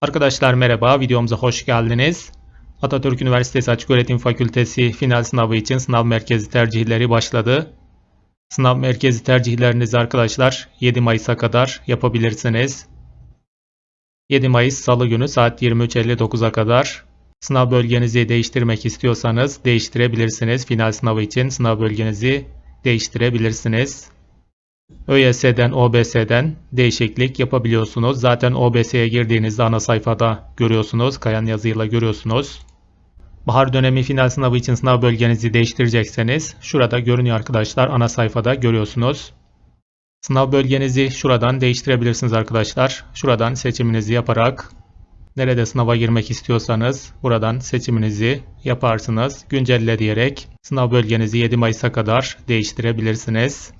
Arkadaşlar merhaba, videomuza hoş geldiniz. Atatürk Üniversitesi Açıköğretim Fakültesi final sınavı için sınav merkezi tercihleri başladı. Sınav merkezi tercihlerinizi arkadaşlar 7 Mayıs'a kadar yapabilirsiniz. 7 Mayıs Salı günü saat 23.59'a kadar sınav bölgenizi değiştirmek istiyorsanız değiştirebilirsiniz. Final sınavı için sınav bölgenizi değiştirebilirsiniz. ÖYS'den, OBS'den değişiklik yapabiliyorsunuz. Zaten OBS'ye girdiğinizde ana sayfada görüyorsunuz. Kayan yazıyla görüyorsunuz. Bahar dönemi final sınavı için sınav bölgenizi değiştirecekseniz şurada görünüyor arkadaşlar. Ana sayfada görüyorsunuz. Sınav bölgenizi şuradan değiştirebilirsiniz arkadaşlar. Şuradan seçiminizi yaparak nerede sınava girmek istiyorsanız buradan seçiminizi yaparsınız. Güncelle diyerek sınav bölgenizi 7 Mayıs'a kadar değiştirebilirsiniz.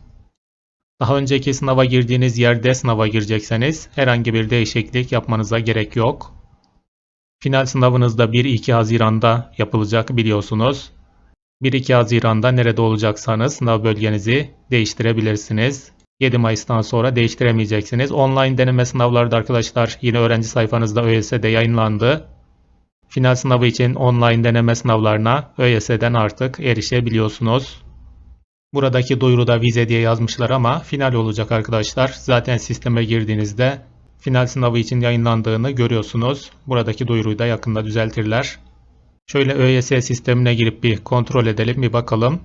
Daha önceki sınava girdiğiniz yerde sınava girecekseniz herhangi bir değişiklik yapmanıza gerek yok. Final sınavınız da 1-2 Haziran'da yapılacak biliyorsunuz. 1-2 Haziran'da nerede olacaksanız sınav bölgenizi değiştirebilirsiniz. 7 Mayıs'tan sonra değiştiremeyeceksiniz. Online deneme sınavları da arkadaşlar yine öğrenci sayfanızda ÖYS'de yayınlandı. Final sınavı için online deneme sınavlarına ÖYS'den artık erişebiliyorsunuz. Buradaki duyuruda vize diye yazmışlar ama final olacak arkadaşlar. Zaten sisteme girdiğinizde final sınavı için yayınlandığını görüyorsunuz. Buradaki duyuruyu da yakında düzeltirler. Şöyle ÖYS sistemine girip bir kontrol edelim bir bakalım.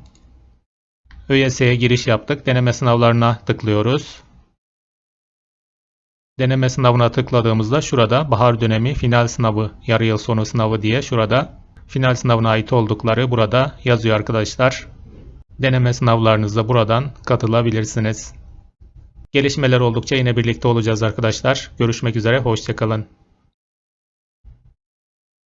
ÖYS'ye giriş yaptık. Deneme sınavlarına tıklıyoruz. Deneme sınavına tıkladığımızda şurada bahar dönemi final sınavı, yarı yıl sonu sınavı diye şurada final sınavına ait oldukları burada yazıyor arkadaşlar. Deneme sınavlarınıza buradan katılabilirsiniz. Gelişmeler oldukça yine birlikte olacağız arkadaşlar. Görüşmek üzere, hoşçakalın.